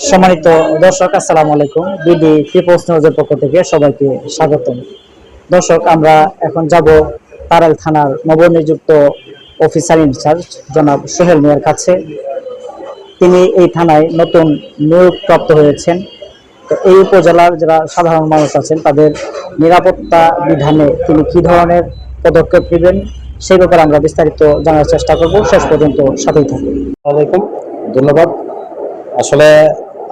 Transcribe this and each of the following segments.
সম্মানিত দর্শক, আসসালামু আলাইকুম। বিডি পিপলস নিউজের পক্ষ থেকে সবাইকে স্বাগতম। দর্শক, আমরা এখন যাব তারাল থানার নবনিযুক্ত অফিসার ইনচার্জ জনাব সোহেল মিয়ার কাছে। তিনি এই থানায় নতুন নিয়োগপ্রাপ্ত হয়েছেন। তো এই উপজেলার যারা সাধারণ মানুষ আছেন, তাদের নিরাপত্তা বিধানে তিনি কি ধরনের পদক্ষেপ নেবেন, সেই ব্যাপারে আমরা বিস্তারিত জানার চেষ্টা করব। শেষ পর্যন্ত সাথেই থাকুন। ধন্যবাদ। আসলে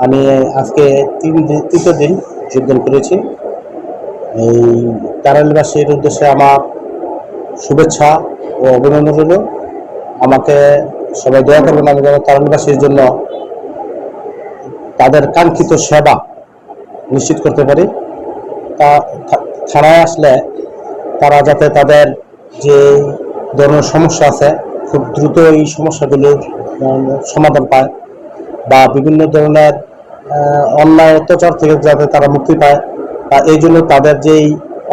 আমি আজকে তিন দিন, তৃতীয় দিন যোগদান করেছি। এই তারালবাসীর উদ্দেশ্যে আমার শুভেচ্ছা ও অভিনন্দন রইল। আমাকে সবাই দয়া করবেন, আমি যেন তারালবাসীর জন্য তাদের কাঙ্ক্ষিত সেবা নিশ্চিত করতে পারি। তা থানায় আসলে তারা যাতে তাদের যে ধরনের সমস্যা আছে, খুব দ্রুত এই সমস্যাগুলোর সমাধান পায়। বা বিভিন্ন ধরনের অন্যায় অত্যাচার থেকে যাতে তারা মুক্তি পায়, বা এই জন্য তাদের যেই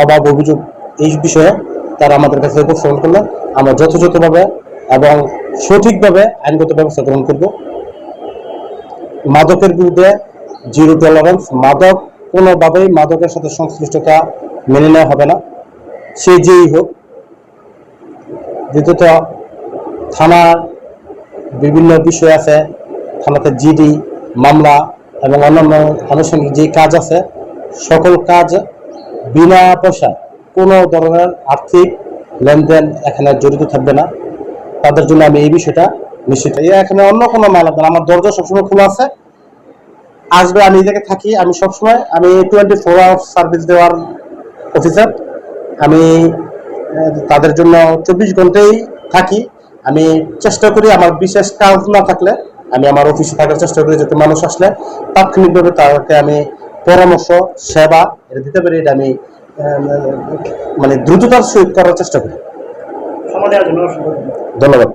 অভাব অভিযোগ, এই বিষয়ে তারা আমাদের কাছে উপস্থাপন করলে। আমরা যথাযথভাবে এবং সঠিকভাবে আইনগত ব্যবস্থা গ্রহণ করব। মাদকের বিরুদ্ধে জিরো টলারেন্স মাদক কোনোভাবেই মাদকের সাথে সংশ্লিষ্টতা মেনে নেওয়া হবে না। সে যেই হোক, দ্বিতীয়ত থানার বিভিন্ন বিষয় আছে থানাতে জিডি, মামলা এবং অন্যান্য আনুষঙ্গিক যে কাজ আছে, সকল কাজ বিনা পয়সা কোনো ধরনের আর্থিক লেনদেন এখানে জড়িত থাকবে না। তাদের জন্য আমি এই বিষয়টা নিশ্চিত এখানে অন্য কোনো মামলা দেন আমার দরজা সবসময় খোলা আছে। আসবে, আমি জায়গায় থাকি। আমি সবসময়, আমি টোয়েন্টি ফোর আওয়ার্স সার্ভিস দেওয়ার অফিসার আমি তাদের জন্য চব্বিশ ঘন্টাই থাকি। আমি চেষ্টা করি আমার বিশেষ কাজ না থাকলে আমি আমার অফিসে থাকার চেষ্টা করি যাতে মানুষ আসলে তাৎক্ষণিকভাবে তাকে আমি পরামর্শ সেবা এটা দিতে পারি এটা আমি মানে দ্রুততার সহিত করার চেষ্টা করি। ধন্যবাদ।